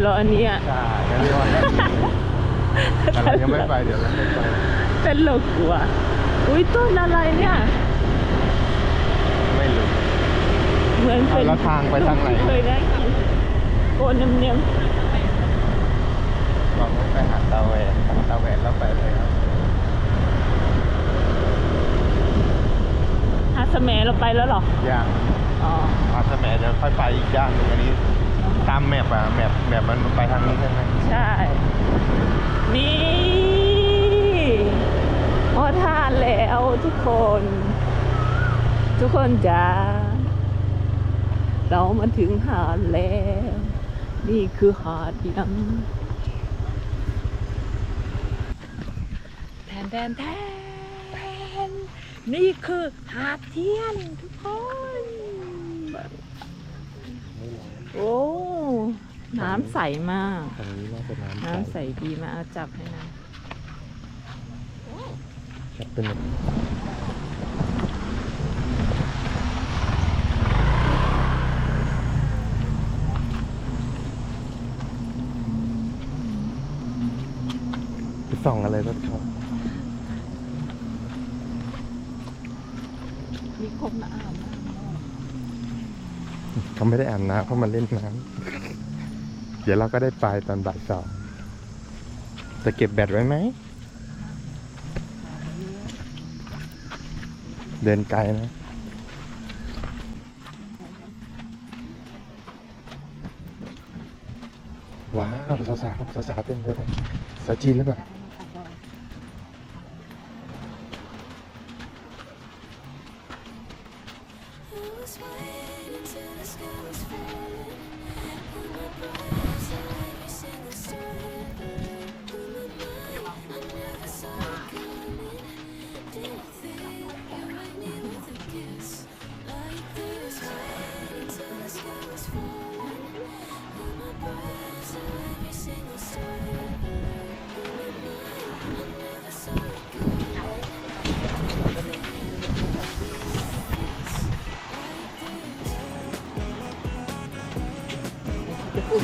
เหรออันนี้ยใช่ยังไม่รอดแต่เรายังไม่ไปเดี๋ยวเราไม่ไปเป็นโลกกลัวอุ้ยต้นอะไรเนี่ย ไม่รู้เหมือนเป็นเอาแล้วทางไปทางไหนเคยได้กินโกนเนียมเราไม่ไปหาตาแหวนหาดตาแหวนเราไปเลยครับๆหาดสมเราไปแล้วเหรอ ย่างอ๋อ หาดสมเดี๋ยวค่อยไปอีกย่างหนึงอันนี้ ตามแมปอะแมปแมปมันไปทางนี้ใช่ไหมใช่ นี่พอทานแล้วทุกคน ทุกคนจ้าเรามาถึงหาดแล้ว นี่คือหาดยังแทนแทนแทนนี่คือหาดเทียนทุกคน โอ้น้ำใสมากทางนี้น่าจะน้ำน้ำใสดีมากเอาจับให้นะครับเป็นไปส่องอะไรรถเขามีคมนะอาบน้ เขาไม่ได้อาบน้ำเขามาเล่นน้ำ เดี๋ยวเราก็ได้ไปตอนบ่ายสองจะเก็บแบตไว้ไหม เดินไกลนะว้าวสาวๆสาวๆเต็มเลยสาวจีนหรือเปล่า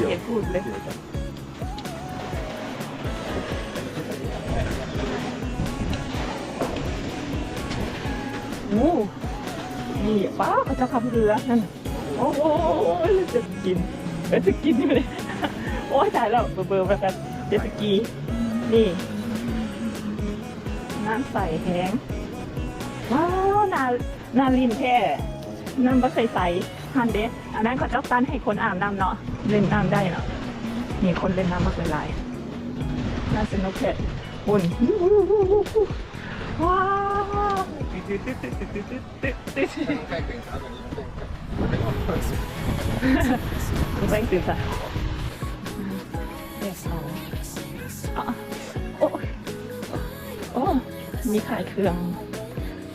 ำจะพูดเห็นพูดเลยโอ้นี่ป้าเขาจะขับเรือนั่นน่ะโอ้โหจะกินเออจะกินอยู่เลยโอ้ยตายแล้วเบอร์เบอร์แบบกันเจตสกี นี่ น้ำใสแห้ง ว้าว นา นาลินแท้น้ำบัใสใสฮันเดส อันนั้นเขาจะตั้นให้คนอาบน้ำเนาะเล่นน้ำได้เนาะมีคนเล่นน้ำมากหลายๆน่าสนุกแค่หุ่นว้าวคุณแป้งตื่นจ้ะเดสองอะโอ้โอ้มีขายเครื่อง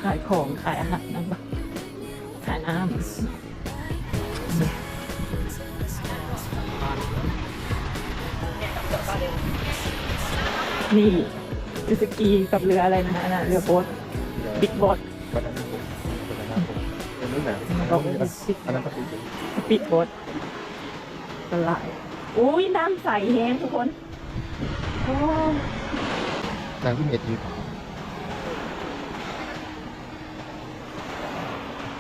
ขายของ ขายอาหารน้ำบะขายน้ำ นี่จตสกีกับเรืออะไรนะน่ะเรือโบ๊ทบิ๊กบอทวันนั้นผมวันนั้นผมเป็นรุ่นไหนอันนั้นก็คือปิดบดสลายอุ้ยน้ำใสแฮงทุกคนโอ้นางที่เอ็ดยืน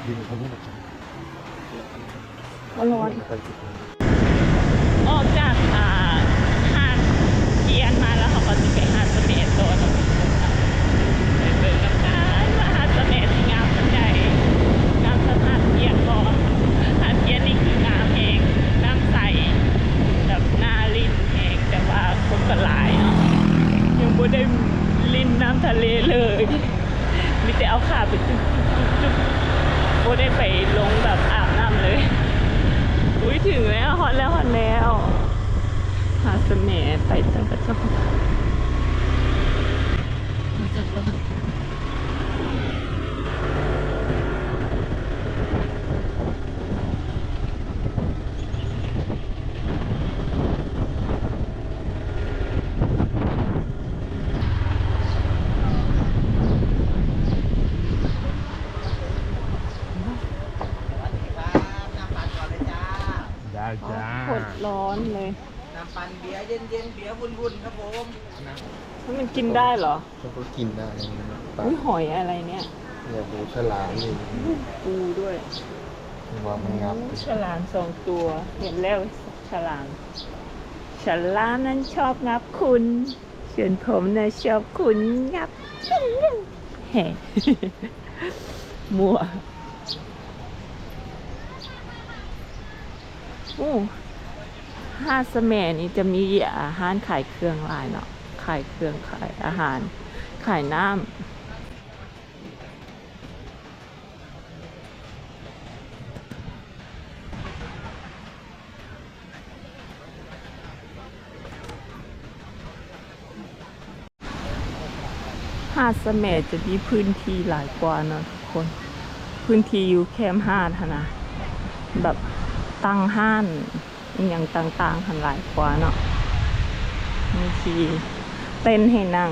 ยืนเขาไม่หนักใจร้อนออกจากอ่า ถานเกียนก่อนหาดเกียนนี่คืองามเองน้ำใสแบบนาลินเองแต่ว่าคนก็หลายเนาะยังบ่ได้ลิ้นน้ำทะเลเลยมีแต่เอาขาไปจุ๊บจุ๊บจุ๊บโอ้ได้ไปลงแบบอาบน้ำเลยอุ้ยถึงแล้วฮอตแล้วฮอตแล้ว หาดเสน่ห์ไปตั้งแต่ช่อง ได้จ้าโคตรร้อนเลยน้ำปั่นเบียร์เย็นๆเบียร์วุ่นๆครับผมแล้วมันกินได้เหรอมันก็กินได้ปลาอุ้ยหอยอะไรเนี่ยเนี่ยหูฉลามนี่ปูด้วยว่ามันงับฉลามสองตัว เห็นแล้วฉลามฉลามนั้นชอบงับคุณส่วนผมนะชอบคุณงับแห่มัว โอ้ห้าดเสมนี่จะมีอาหารขายเครื่องลายเนาะขายเครื่องขายอาหาร ขายน้ำหาดสมจะมีพื้นที่หลายกว่านะทุกคน พื้นที่อยู่แคมป์ห้าดนะแบบ ตั้งห้านอหย่างต่างๆหันหลายกว่าเนาะมีทีเต้นให้นั่ง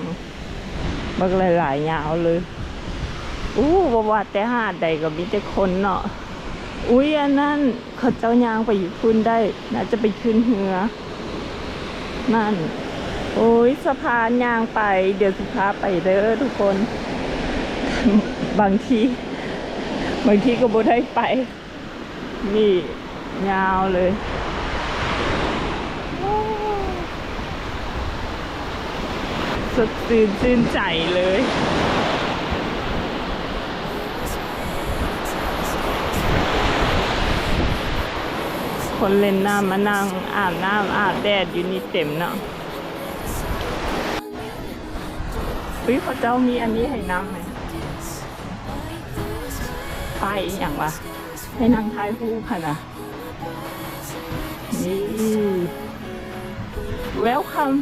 บักหลายๆยาวเลยอู้บว่าแต่หาดใดก็มีแต่คนเนาะอุ้ยอันนั้นเขาเจ้ายางไปอยู่คุณได้น่าจะไปขึ้นเหือ นั่น โอ้ยสะพานยางไป เดี๋ยวสุภาไปเด้อทุกคน บางที บางทีก็บ่ได้ไป นี่ ยาวเลยสดชื่นชื่นใจเลย คนเล่นน้ำมานั่งอาบน้ำอาบแดดอยู่นี่เต็มเนาะอุ้ยเขาเจ้ามีอันนี้ให้นั่งไหมไปอย่างวะให้นั่งท้ายคู่ค่ะนะ นี่ welcome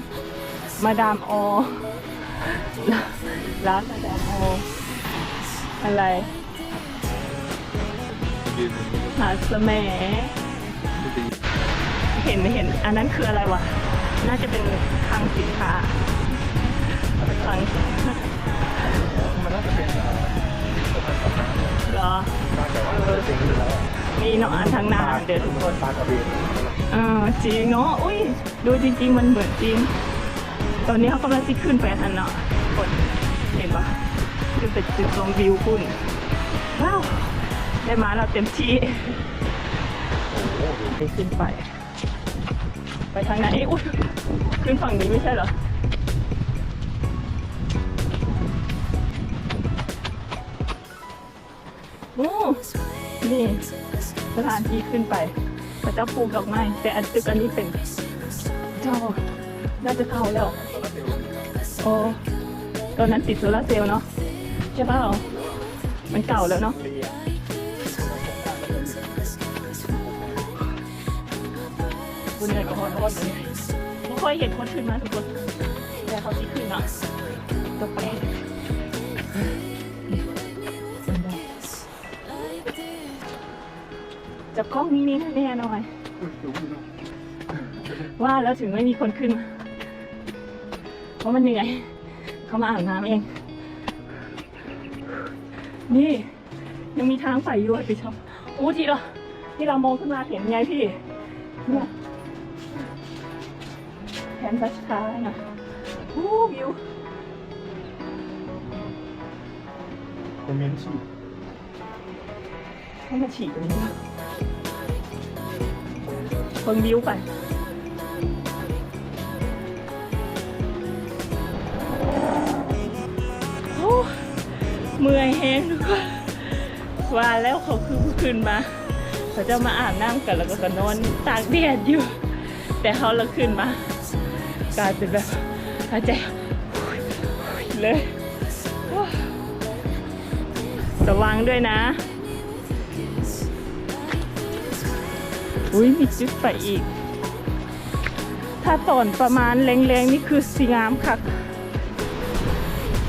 มาดามออร้านมาดามอออะไรหาสแหมเห็นเห็น อันนั้นคืออะไรวะ น่าจะเป็นคลังสินค้าคลังมันน่าจะเป็นหรอมีเนาะอันทางหน้าเดี๋ยวทุกคนปากระเบน ออจริงเนาะอุ้ยดูจริง ๆ มันเหมือนจริง ตอนนี้เขากำลังจะขึ้นไปทันเนาะกดเห็นปะขึ้นไปจุดชมวิวคุณว้าวได้มาเราเต็มที่ไปขึ้นไป ไปทางไหนอุ้ยขึ้นฝั่งนี้ไม่ใช่เหรอโอ้นี่สถานที่ขึ้นไป พระปลูกดอกไม้แต่อันตึกอันนี้เป็นเจ้าน่าจะเข้าแล้ว โอ้ตอนนั้นติดโซลาร์เซลล์เนาะใช่เปล่ามันเก่าแล้วเนาะคุณเหนื่อยกับคนคนเลยไม่ค่อยเห็นคนขึ้นมาทุกคน แต่เขาที่ขึ้นเนาะจะไป จับกล้องนี้นี่แน่ๆหน่อย ว่าแล้วถึงไม่มีคนขึ้น เพราะมันเหนื่อย เขามาอาบน้ำเอง นี่ ยังมีทางไปอยู่อะพี่ชอบโอ้ที่เราที่เรามองขึ้นมาเห็นไงพี่ เนี่ยแผนสัชคาๆนะโอ้วิวคอมเมนต์ชีพให้มาฉีกตรงนี้ เบิ่งวิวไปโอ้เมื่อยแห้งทุกคนว่าแล้วเขาคือผู้ขึ้นมาเขาจะมาอาบน้ำกันแล้วก็กนอนตากแดดอยู่ แต่เขาเราขึ้นมากลายเป็นแบบหายใจเลยระวังด้วยนะ อุ้ยมีจุดไปอีก ถ้าตอนประมาณแรงๆ นี่คือสีงามค่ะ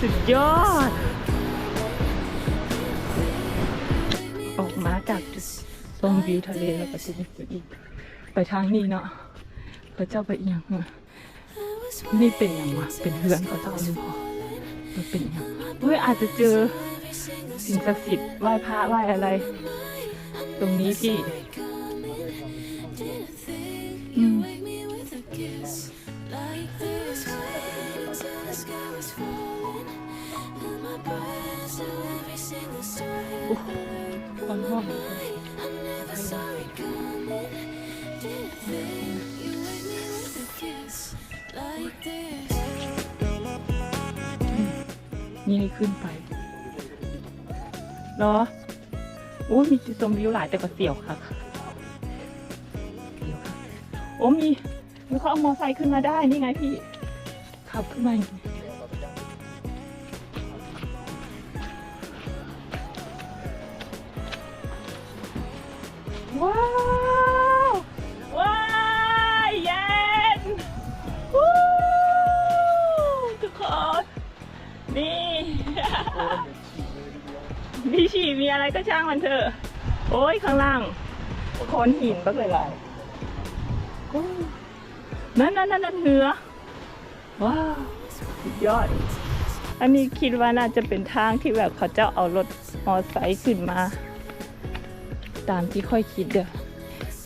สุดยอด ออกมาจากจุดชมวิวทะเลแล้วก็จะมีไปอีก ไปทางนี้เนาะพระเจ้าไปอีกอย่างนี่เป็นอย่างวะเป็นเรือนพระเจ้าหรือเปล่ามันเป็นอย่างเฮ้ยอาจจะเจอสิ่งศักดิ์สิทธิ์ไหว้พระไหว้อะไร ตรงนี้ที่ ความห้อง I never saw it coming. Didn't think you wake me with a kiss like this. นี่ให้ขึ้นไปเหรอโอ้ยมีจุดชมวิวหลายแต่ก็เสียวค่ะเสียวค่ะ โอ้มีมีเขาเอามอไซค์ขึ้นมาได้ นี่ไงพี่ ขับขึ้นมาว้าว ว้าวเย็นวู้ทุกคน นี่ มีฉี่มีอะไรก็ช่างมันเถอะ โอ้ยข้างล่างโคนหินบักเลยลายโอ้ย นั่นนั่นนั่นนั่นเหือว้าวสุดยอด อันนี้คิดว่าน่าจะเป็นทางที่แบบเขาจะเอารถมอไซค์ขึ้นมา ตามที่ค่อยคิดเด้อ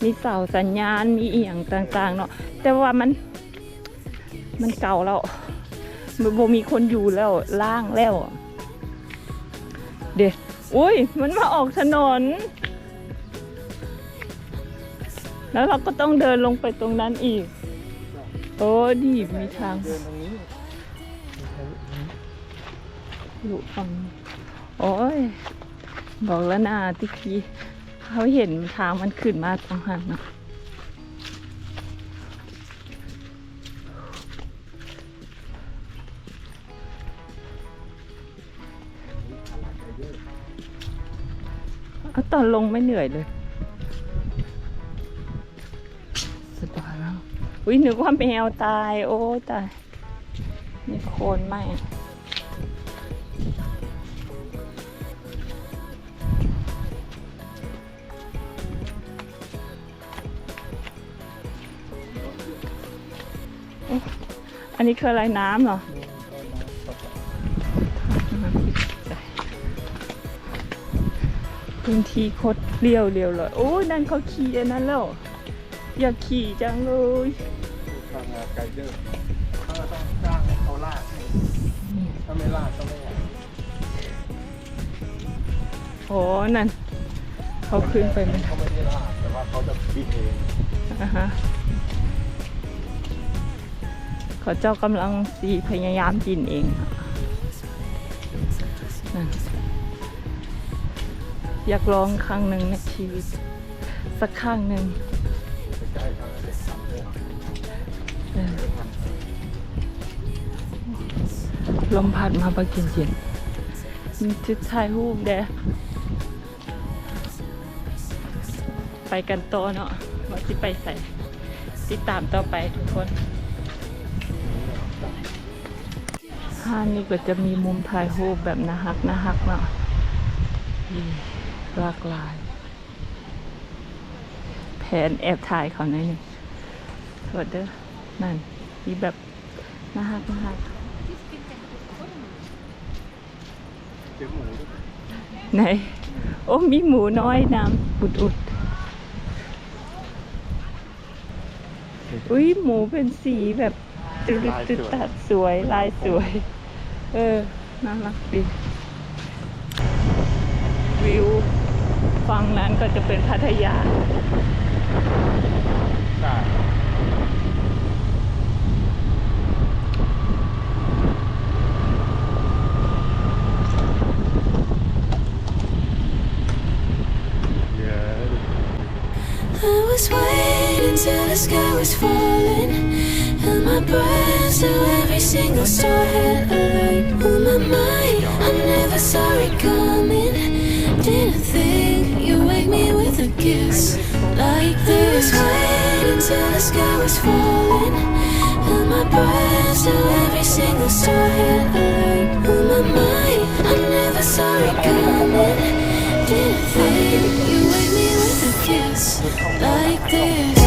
มีเสาสัญญาณมีเอียงต่างๆ เนาะแต่ว่ามัน มันเก่าแล้วมันบ่มีคนอยู่แล้วล่างแล้ว เด็ดอุ้ย มันมาออกถนน แล้วเราก็ต้องเดินลงไปตรงนั้นอีก โอ้ดีมีทางเดินตรงนี้อยู่ฝั่งโอ้ย บอกแล้วนะติกี้เขาเห็นทางมันขึ้นมาตรงหันนะเอาตอนลงไม่เหนื่อยเลย อุ้ยนึกว่าแมวตาย โอ้ตายนี่โคนไหมอันนี้คืออะไรน้ำเหรอพื้นที่คตรเรียวเรียวเลย โอ้นั่นเขาขี่อันนั้นแล้ว อยากขี่จังเลย ไกด์เดอร์เขาก็ต้องจ้างให้เขาลากให้ถ้าไม่ลากก็ไม่เอาโอ้นั่นเขาขึ้นไปไหมเขาไม่ได้ลากแต่ว่าเขาจะบิดเองอ่าฮะเขาเจ้ากำลังสีพยายามกินเองค่ะนั่นอยากลองครั้งหนึ่งในชีวิต สักครั้งหนึ่งใกล้ท ลมพัดมาบากินเย็นมีจุดถ่ายรูปแดไปกันต่อเนาะว่าที่ไปใส่ติดตามต่อไปทุกคนห้างนี้ก็จะมีมุมถ่ายรูปแบบนาฮักนาฮักเนาะนี่หลากหลาย แผนแอบถ่ายเขาหน่อยหนึ่งสวัสดีนั่นมีแบบนาฮักนาฮักเจอหมูด้วยไหน โอ้มีหมูน้อยน้ำอุดอุดอุ้ยหมูเป็นสีแบบจุดจุดตัดสวยลายสวย เออน่ารักดีวิวฝั่งนั้นก็จะเป็นพัทยา was waiting till the sky was falling, and my breath to every single star had a light. My mind. I never saw it coming. Didn't think you'd wake me with a kiss like this. Waiting till the sky was falling. Held my breath till every single star hit alert. On my mind, I never saw it coming. You wake me with a kiss like this.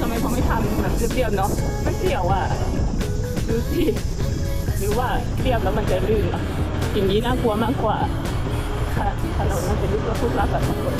ทำไมเขาไม่ทำแบบเรียบๆเนาะมันเสียวอะดูสิหรือว่าเรียบแล้วมันจะลื่นอะอย่างนี้น่ากลัวมากกว่าค่ะถนนมันเป็นลูกระพุกรักแบบคน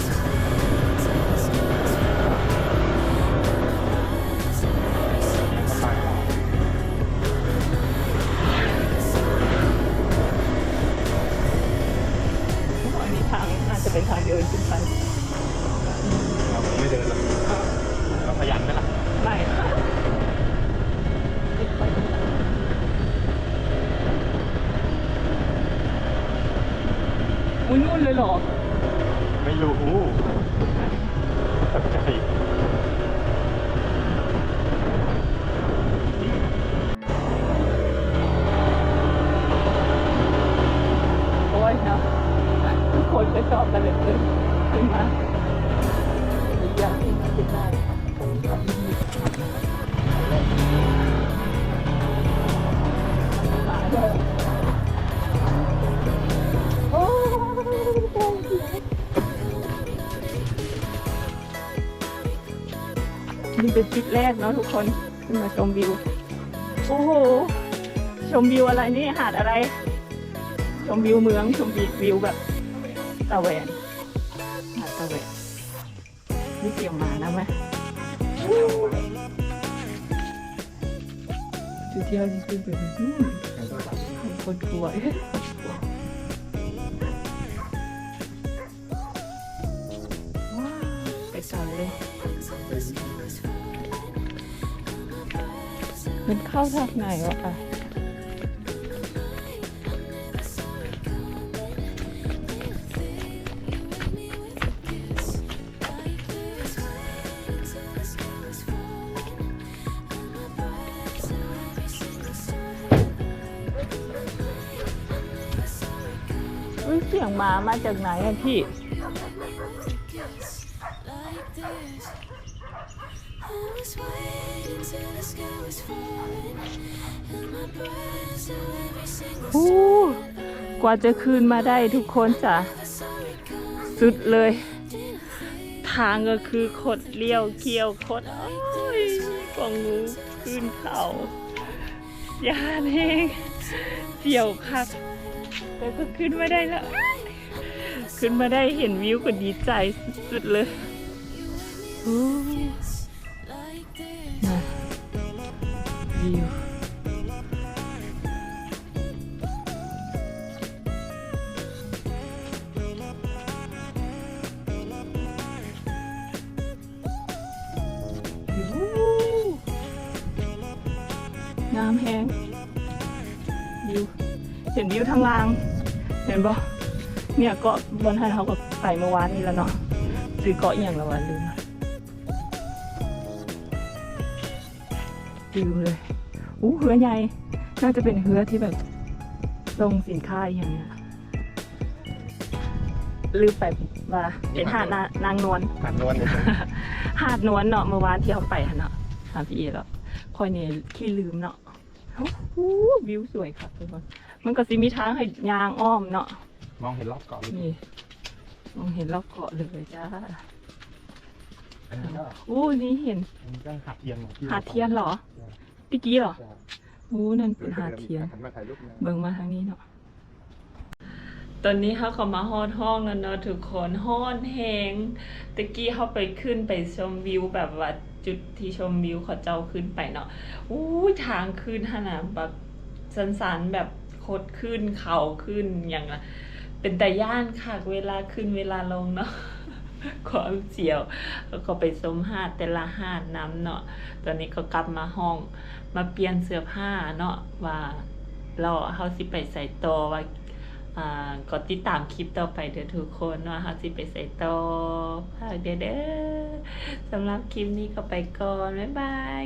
อุ้ยนู่นเลยเหรอ ไม่รู้ตกใจ นี่เป็นทริปแรกเนาะทุกคนขึ้นมาชมวิว โอ้โห ชมวิวอะไรนี่หาดอะไร ชมวิวเมือง ชมวิวแบบตะแหวนหาดตะแหวนนี่เกี่ยวหมานะไหมจุดเที่ยวนี่คือแบบอืมคนกลัวว้ เข้าทางไหนวะอะเสียงหมามาจากไหนอะพี่ ฮู้กว่าจะคืนมาได้ทุกคนจ้ะ สุดเลย ทางก็คือขดเลี้ยวเคี้ยวขดโอ้ยกองงูขึ้นเขายานเองเสี่ยวคักแต่ก็ขึ้นมาได้แล้ว ขึ้นมาได้เห็นวิวก็ดีใจสุดเลยวิว ล่าง เห็นบ่เนี่ยเกาะบนหันเขาก็ไปเมื่อวานนี้แล้วเนาะซื้อเกาะอหย่างละวันลืมละวิวเลยอู้เฮือใหญ่ น่าจะเป็นเฮือที่แบบลงสินค้าอหย่างเนี้ยลืมไปว่าเป็นหาดนานางนวลหันนวลเนี่ยหาดนวลเนาะเมื่อวานที่เขาไปหั่นเนาะถามพี่เอแล้วคอยเนี่ยขี้ลืมเนาะโอ้โหวิวสวยค่ะทุกคน มันก็สิมีทางให้ยางอ้อมเนาะมองเห็นรอบเกาะเลยนี่มองเห็นรอบเกาะเลยจ้าอันนี้ก็อู้นี่เห็นอันนี้ก็หาดเทียนของที่หาดเทียนเหรอตะกี้เหรอโอ้นั่นเป็นหาดเทียน หันมาถ่ายรูปนะ เบิ่งมาทางนี้เนาะ ตอนนี้เขาก็มาฮอดห้องแล้วเนาะทุกคนฮอดแหงตะกี้เขาไปขึ้นไปชมวิวแบบว่าจุดที่ชมวิวเขาเจ้าขึ้นไปเนาะอู้ยทางขึ้นขนาดแบบสันๆแบบโคดขึ้นเขาขึ้นอย่างละเป็นแต่ย่านค่ะเวลาขึ้นเวลาลงเนาะความเสียวแล้วก็ไปสมหาดแต่ละหาดน้ำเนาะตอนนี้ก็กลับมาห้องมาเปลี่ยนเสื้อผ้าเนาะว่าเราเฮาสิไปใส่ตอว่าอ่าก็ติดตามคลิปต่อไปเด้อทุกคนว่าเฮาสิไปใส่ตอฝากเด้อสำหรับคลิปนี้ก็ไปก่อน บ๊ายบาย